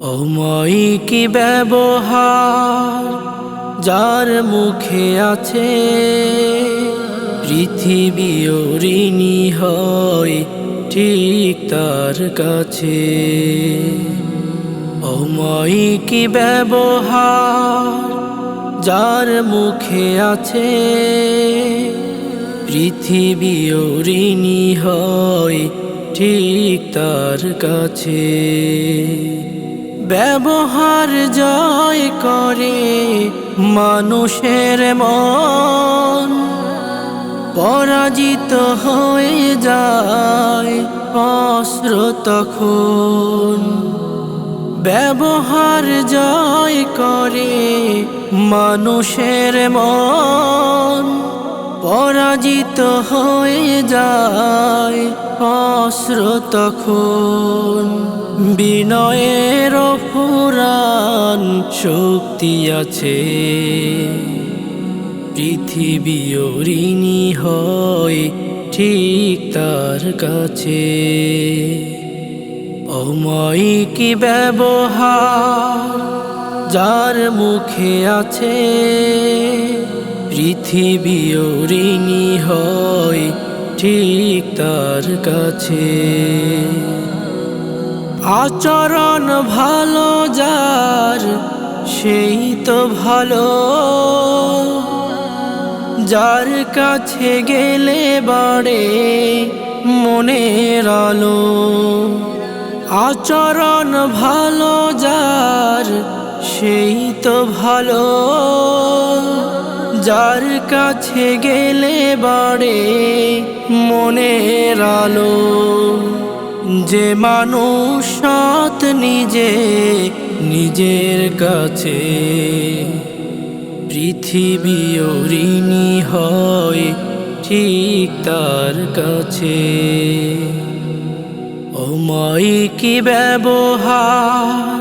অময় কি ব্যবহার যার মুখে আছে? পৃথিবী ঋণী হয় ঠিক তার কাছে। অময় কি ব্যবহার যার মুখে আছে? পৃথিবী ঋণী হয় ঠিক তার কাছে। ব্যবহার জয় করে মানুষের মন। পরাজিত হয়ে যায় অস্ত্র তখন। ব্যবহার জয় করে মানুষের মন। পরাজিত হয়ে যায় অস্ত্র তখন। বিনয়ের ফুরান শক্তি আছে। পৃথিবী ঋণী হয় ঠিক তার কাছে। কি ব্যবহার যার মুখে আছে পৃথিবী ঋণী হয় ঠিক তার কাছে। আচরণ ভালো যার, সেই তো ভালো। যার কাছে গেলে বাড়ে মনের আলো। আচরণ ভালো যার, সেই তো ভালো। যার কাছে গেলে বাড়ে মনের আলো। যে মানুষ সৎ নিজে নিজের কাছে পৃথিবী ঋণী হয় ঠিক তার কাছে। অময় কি ব্যবহার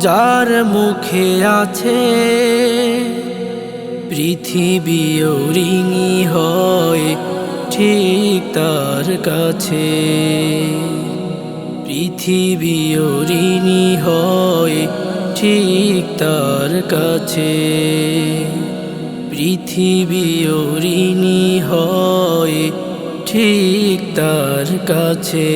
যার মুখে আছে পৃথিবী ঋণী হয় ঠিক তার কাছে। পৃথিবী ঋণী হয় ঠিক তার কাছে। পৃথিবী ঋণী হয় ঠিক তার কাছে।